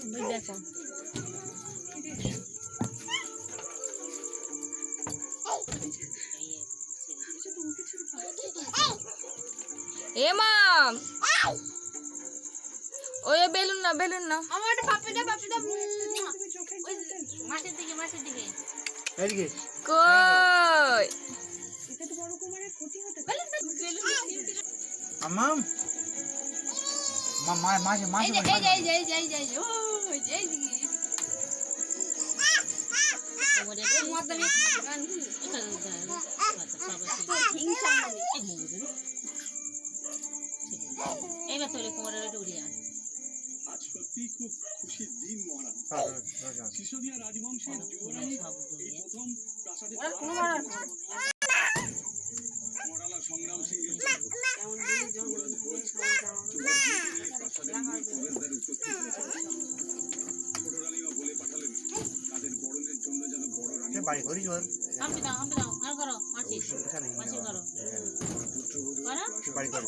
এরকম এ মা ওই বেলুন না বেলুন না আমার একটা পাপড়ি দে পাপড়ি দে ওই মাঠের দিকে মাঠের দিকে। এদিকে। কই? আম্মাম? মা মা মাঝে এই মাঝে যে এই যে এই যে এই যে এই যে ওই যে এই দিকে এইবার তোলে কোমরের ওটা উড়িয়ে আন আজ সত্যি খুব খুশির দিন মহারাজ সিসোদিয়া রাজবংশের যুবরানী সব এই উড়িয়ে প্রথম প্রাসাদে মাসে। বাড়ি ঘড়ি জোর বাড়ি। ঘর